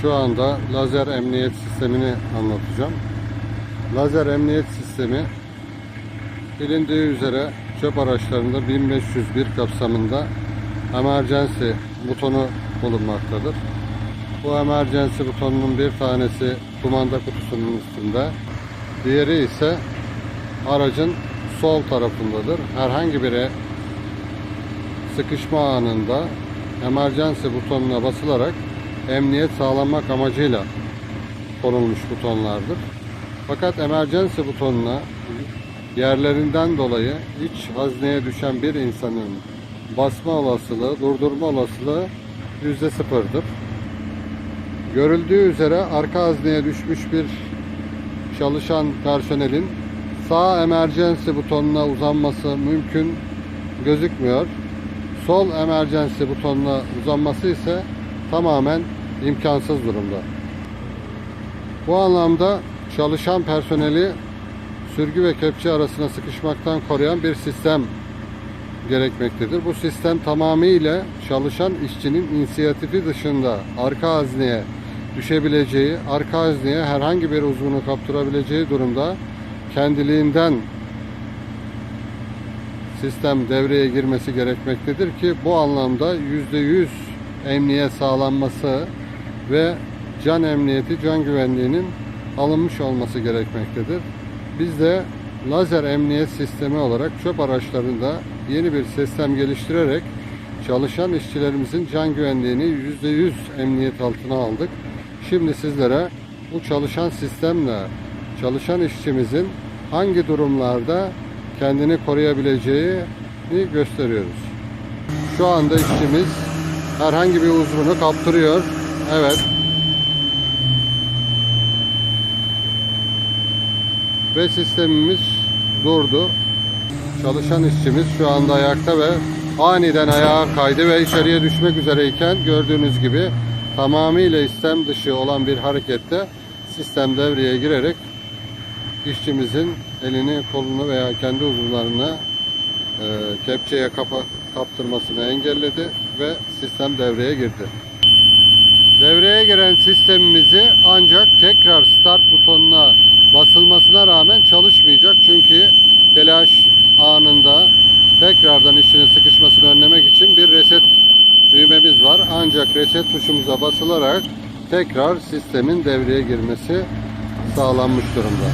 Şu anda lazer emniyet sistemini anlatacağım. Lazer emniyet sistemi bilindiği üzere çöp araçlarında 1501 kapsamında emergency butonu bulunmaktadır. Bu emergency butonunun bir tanesi kumanda kutusunun üstünde, diğeri ise aracın sol tarafındadır. Herhangi biri sıkışma anında emergency butonuna basılarak emniyet sağlanmak amacıyla konulmuş butonlardır. Fakat emergency butonuna yerlerinden dolayı iç hazneye düşen bir insanın basma olasılığı, durdurma olasılığı yüzde sıfırdır. Görüldüğü üzere arka hazneye düşmüş bir çalışan personelin sağ emergency butonuna uzanması mümkün gözükmüyor. Sol emergency butonuna uzanması ise tamamen imkansız durumda. Bu anlamda çalışan personeli sürgü ve kepçe arasına sıkışmaktan koruyan bir sistem gerekmektedir. Bu sistem tamamıyla çalışan işçinin inisiyatifi dışında arka hazneye düşebileceği, arka hazneye herhangi bir uzvunu kaptırabileceği durumda kendiliğinden sistem devreye girmesi gerekmektedir ki bu anlamda %100 emniyet sağlanması ve can emniyeti, can güvenliğinin alınmış olması gerekmektedir. Biz de lazer emniyet sistemi olarak çöp araçlarında yeni bir sistem geliştirerek çalışan işçilerimizin can güvenliğini %100 emniyet altına aldık. Şimdi sizlere bu çalışan sistemle çalışan işçimizin hangi durumlarda kendini koruyabileceğini gösteriyoruz. Şu anda işçimiz herhangi bir uzvunu kaptırıyor. Evet. Ve sistemimiz durdu. Çalışan işçimiz şu anda ayakta ve aniden ayağa kaydı ve içeriye düşmek üzereyken gördüğünüz gibi tamamıyla istem dışı olan bir harekette sistem devreye girerek işçimizin elini, kolunu veya kendi uzuvlarını e, kepçeye kapa, kaptırmasını engelledi ve sistem devreye girdi. Devreye giren sistemimizi ancak tekrar start butonuna basılmasına rağmen çalışmayacak. Çünkü telaş anında tekrardan işinin sıkışmasını önlemek için bir reset düğmemiz var. Ancak reset tuşumuza basılarak tekrar sistemin devreye girmesi sağlanmış durumda.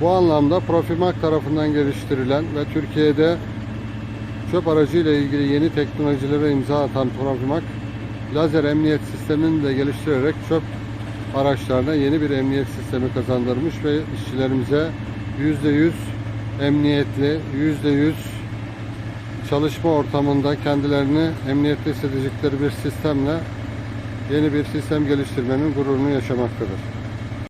Bu anlamda Profimak tarafından geliştirilen ve Türkiye'de çöp aracı ile ilgili yeni teknolojilere imza atan Profimak, lazer emniyet sistemini de geliştirerek çöp araçlarına yeni bir emniyet sistemi kazandırmış ve işçilerimize %100 emniyetli, %100 çalışma ortamında kendilerini emniyetli hissedecekleri bir sistemle yeni bir sistem geliştirmenin gururunu yaşamaktadır.